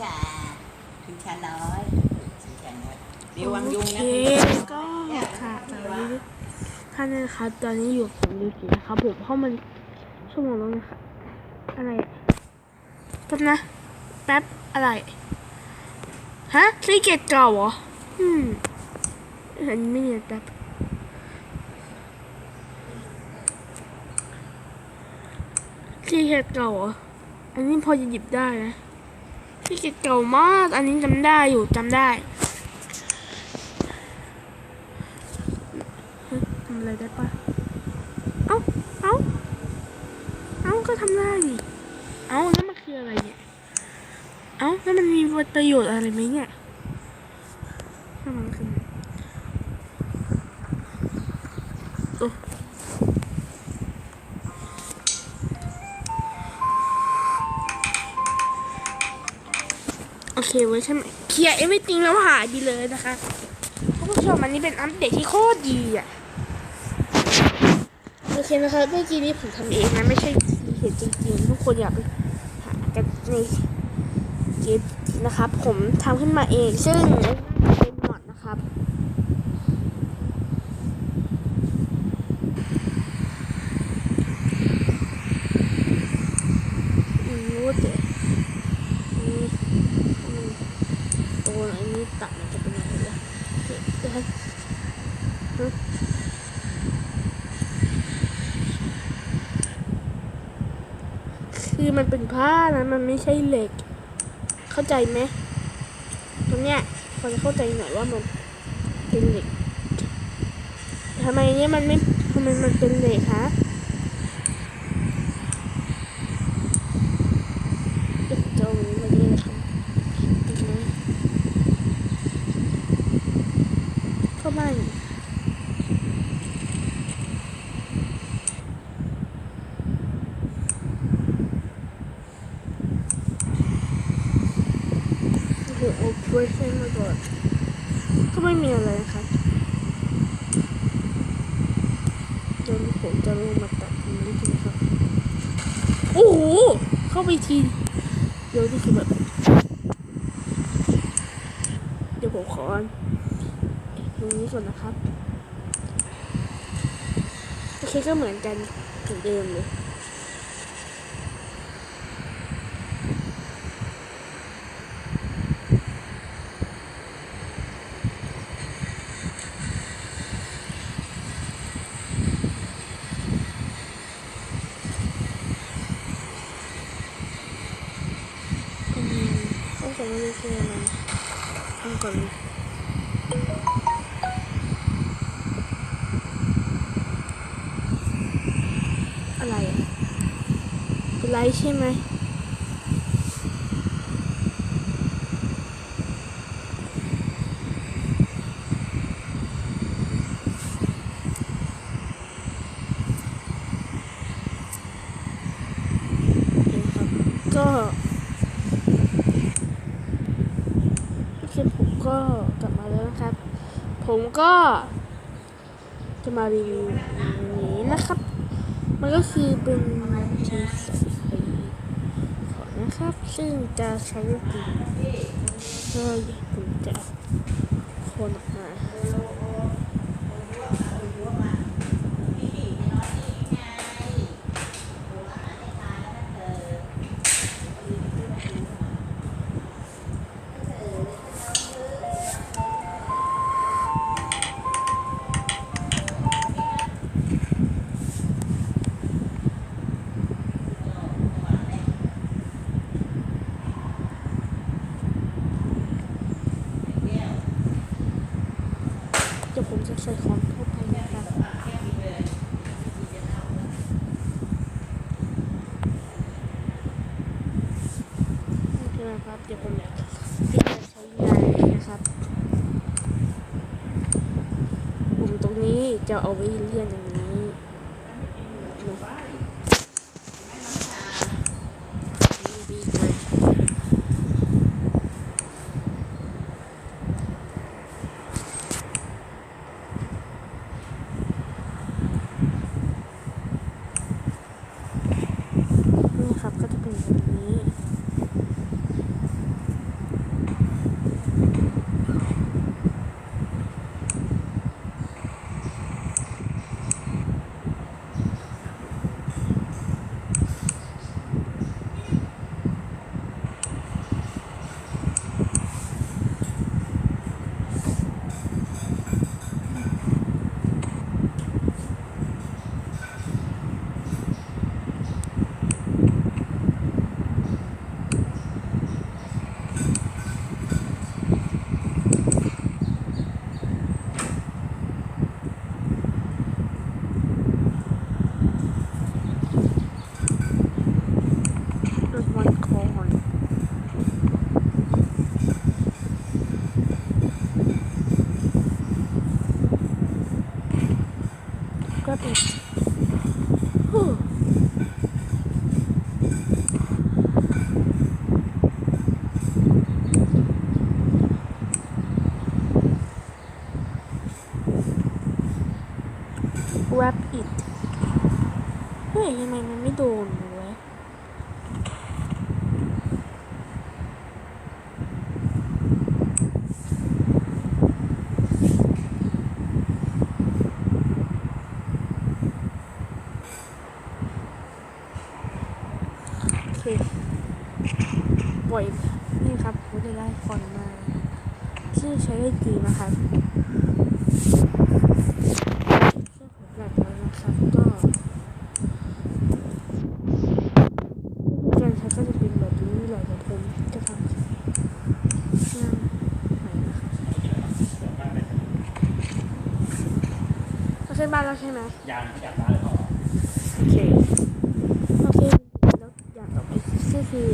ค่ะถึงชั้นน้อยถึงชั้นน้อยเดี๋ยววางยุงโอนะเคก็ค่ะตอนนี้ท่านนะครับ ตอนนี้อยู่ผมยูกินะครับผมเพราะมันชั่วโมงแล้วนะคะอะไรแป๊บนะ แป๊บอะไรฮะซีเกตเก่าเหรออืมอันนี้ไม่เนี่ยแป๊บซีเกตเก่าเหรออันนี้พอจะหยิบได้นะ ซีเกตเก่ามาก อันนี้จำได้อยู่จำได้ทำอะไรได้ปะเอ้า เอ้า เอ้าก็ทำได้นี่เอ้าแล้วมันคืออะไรเนี่ย เอ้าแล้วมันมีประโยชน์อะไรไหมเนี่ยถ้ามันคือโอ้ เคเว้ใช่ไหมเคลียร์เอวิติงแล้วหายไปเลยนะคะท่านผู้ชมอันนี้เป็นอัปเดตที่โคตรดีอะโอเคนะคะเมื่อกี้นี้ผมทำเองนะไม่ใช่เห็นจริงๆทุกคนอยากไปหากันในเกมนะครับผมทำขึ้นมาเองซึ่งเป็นหมดนะครับ อืมรู้แต่อันนี้อันนี้ตัวอันนี้ตัดมันจะเป็นยังไงวะเดี๋ยวเดี๋ยวฮะ คือมันเป็น ผ้านะมันไม่ใช่เหล็ก เข้าใจไหมตรงเนี้ยพอจะเข้าใจหน่อยว่ามันเป็นเหล็กทำไมเนี้ยมันไม่ทำไมมันเป็นเหล็กฮะเด็กเจ้านี้มาเรียกครับเห็นไหมก็ไม่ คือโอ เปอเรชั่นมาก่อนก็ไม่มีอะไรนะครับเดี๋ยวผมจะลงมาตัดตรงนี้ใช่ไหมครับ โอ้โห เข้าไปที เดี๋ยวนี่คือแบบ เดี๋ยวผมขอตรงนี้ก่อนนะครับ โอเคก็เหมือนกันเหมือนเดิมเลย อืมต้องใส่ไม่ได้เจอมันทำก่อนอะไรอะ เป็นไรใช่ไหมโอเคครับก็โอผมก็กลับมาแล้วนะครับ ผมก็จะมารีวิวนี้นะครับ มันก็คือเป็นทีใส่ไปของนะ ครับซึ่งจะใช้จริงก็ผมจะคนออกมา นี้จะเอาไว้เลื่อนอย่างนี้บีบเลยนี่ครับก็จะเป็นแบบนี้ เฮ้ยทำไมมันไม่โดนวะโอเคปล่อยนี่ครับผมจะได้คอนมาซึ่ใช้ได้ดีนะครับซึ่งผมหลักแล้วนะครับก็การใช้ก็จะเป็นแบบนี้แหละแต่ผมจะทำเครื่องใหม่นะครับเราขึ้นบ้าน แล้วใช่ไหมยางอยากมาเลยพอโอเคโอเคแล้วอย่างต่อไปก็คือ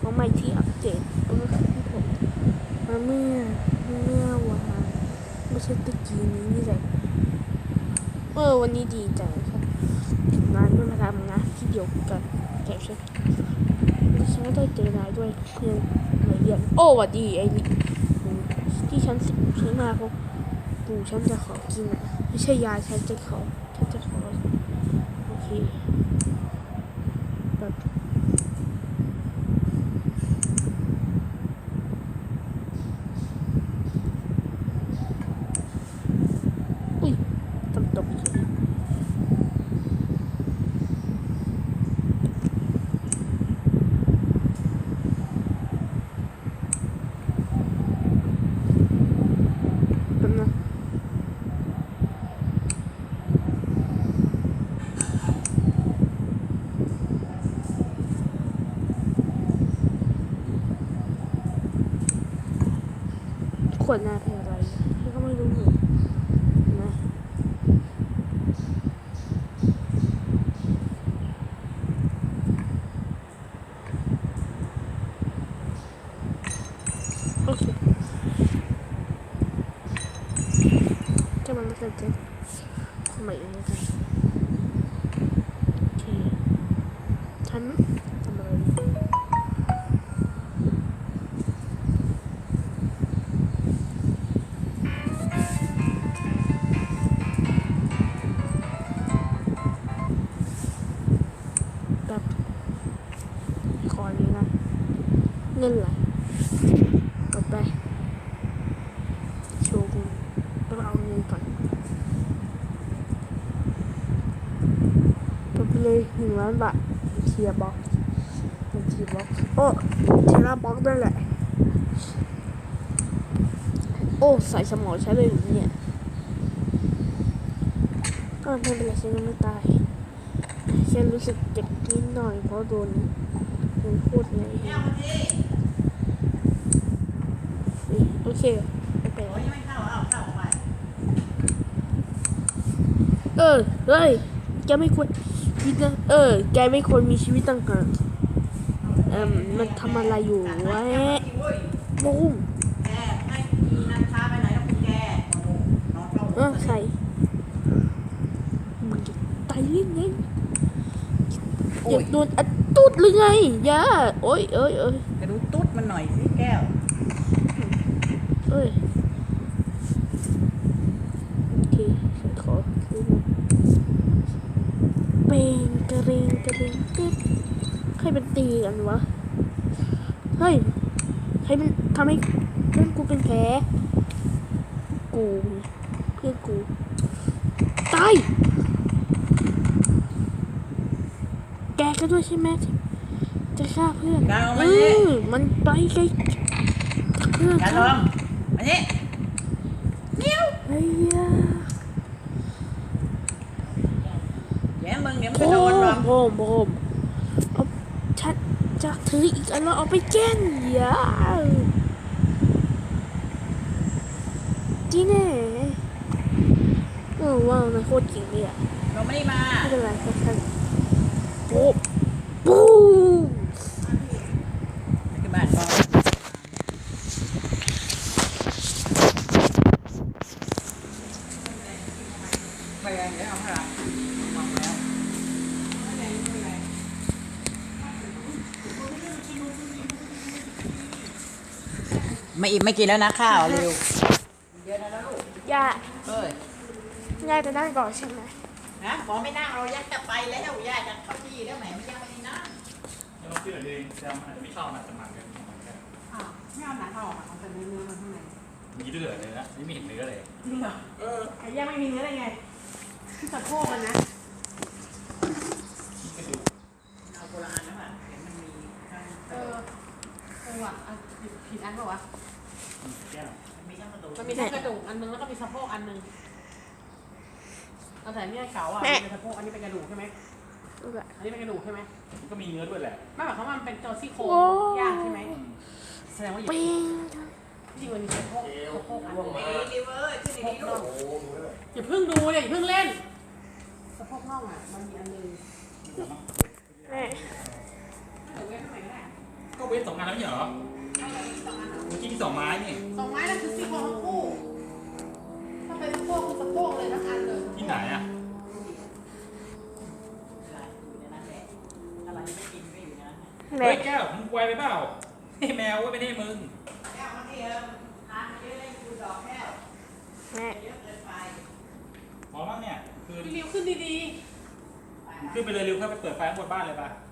ของใหม่ที่อัปเดตก็คือผมมาเมื่อเมื่อวานไม่ใช่ตะกี้นี้นี่แหละเออวันนี้ดีจังครับถึงงานด้วยมาทำงานที่เดียวกันแต่ใช่ดิฉันก็ได้เจอนายด้วยเพื่อนในเรียนโอ้หวัดดีไอ้นี่ที่ฉันซื้อมาเพราะ ปู่ฉันจะขอกินอะ ไม่ใช่ยายฉันจะขอฉันจะขอ โอเคแบบอุ้ยตกตกเฉยแป๊บนะ ขวดน้าเป็นอะไรฉันก็ไม่รู้เหมือนนะโอเคจะมันแล้วกันจะทำไมอย่างนี้กันโอเคฉัน เงินไหลกดไป โชว์คุณต้องเอาเงินก่อนกดไปเลยหนึ่งล้านบาทเทียบ็อกเป็นเทียบ็อกโอ้เทียบ็อกนั่นแหละ โอ้ใส่สมองใช้เลยเนี่ยก็ไม่เป็นไรฉันยังไม่ตายฉันรู้สึกเจ็บนิดหน่อยเพราะโดนโดนพูดไงโอเค ไม่เป็นไรโอ้ยไม่เข้าเอาเข้าไปเออเฮ้ยแกไม่ควรคิดนะเออ แกไม่ควรมีชีวิตต่างหากเอ่มมันทำอะไรอยู่วะบุ้มแกให้มีนันช้าไปไหนแล้วคุณแกนอนเข้าเออใครมึงจะตายเล่นไงอโอ้ยายกโดนอัดตุดหรือไงอย่าโอ้ยเอ้ยเอ้ยไปดูตุ๊ดมันหน่อยสิแก้วเอ้ยโอเคฉันขอซื้อมาเป็นกระเรงกระเรงตึ๊ดใครเป็นตีกันวะ เฮ้ย ใครมันทำให้เพื่อนกูเป็นแผลกูเพื่อนกู ตาย แกก็ด้วยใช่ไหมจะฆ่าเพื่อนการลงเอมาสิอมันไปไกลเพื่อน การลง อันนี้เนี้ยวเฮ้ยอะเดี๋ยวมึงเดี๋ยวมึงโผจะโดนหรอกมโผมเอาชัดจะถืออีกอันแล้วเอาไปแก้นอย่าจีแน่เออว้าวนายโคตรเก่งเลยอะลงมานี่มา ไม่เป็นไรแค่แค่โป๊ะปูม ขึ้นบ้านก่อนไปเดี๋ยวเอาข้างหลังมองแล้ว ไม่อิ่มไม่กินแล้วนะข้าวเร็วเยอะนะลูกย่าเอ้ยย่าจะนั่งก่อนใช่ไหมไงฮะหมอไม่นั่งเรายักจะไปแล้วย่าจะเข้าที่แล้วแหมไม่ยังไม่ได้นั่งไม่ต้องเชื่อเลยแซมมันอาจจะไม่ชอบมันจะมันกันมันกันอ้าวไม่เอาหนังออกอะเอาแต่เนื้อเนื้อมันข้างในมีด้วยเหรอเนื้อนี่ไม่เห็นเนื้อเลยจริงเหรอเออไก่ย่างไม่มีเนื้อได้ไงที่สะโพกมันนะกระดูก เอาโบราณนะว่ะเห็นมันมีทั้ง เออ เออว่ะอะผิดผิดอันเปล่าวะแก้วมันมีทั้งกระดูกมันมีทั้งกระดูกอันนึงแล้วก็มีสะโพกอันนึงเอาแต่เนี่ยเก๋าอะมันเป็นสะโพกอันนี้เป็นกระดูกใช่ไหมอันนี้เป็นกระดูกใช่ไหมมันก็มีเนื้อด้วยแหละไม่หมายความว่ามันเป็นตัวซี่โครงโอ้ย่างใช่ไหมอืมแสดงว่าอยู่ปิ้งจริงมันมีสะโพกสะโพกอันนึง ดีดีเว้ยขึ้นดีลูกอย่าเพิ่งดูเลยอย่าเพิ่งเล่นสะโพกน่องอะมันมีอันนึงแม่ เดี๋ยวเว้ยข้างในก็ได้ ก็เว้นสองอันแล้วไม่ใช่เหรอเอาแต่อีกสองอันเหรอเมื่อกี้มีสองไม้นี่ สองไม้นั่นคือซี่โครงทั้งคู่ ถ้าเป็นสะโพกคือสะโพกเลยทั้งอันเลยที่ไหนอะอยู่ในนั้นแหละอะไรไม่กินก็อยู่ในนั้นแม่เฮ้ยแก้วมึงไวไปเปล่าให้แมวไว้ไม่ให้มึง แก้วมันเทียมทานเยอะเลยดูดอกแก้วแม่เยอะเกินไปพอมั้งเนี่ย คือพี่ริวขึ้นดีขึ้นไปเลยเร็วเข้าไปเปิดไฟข้างบนบ้านเลยป่ะๆ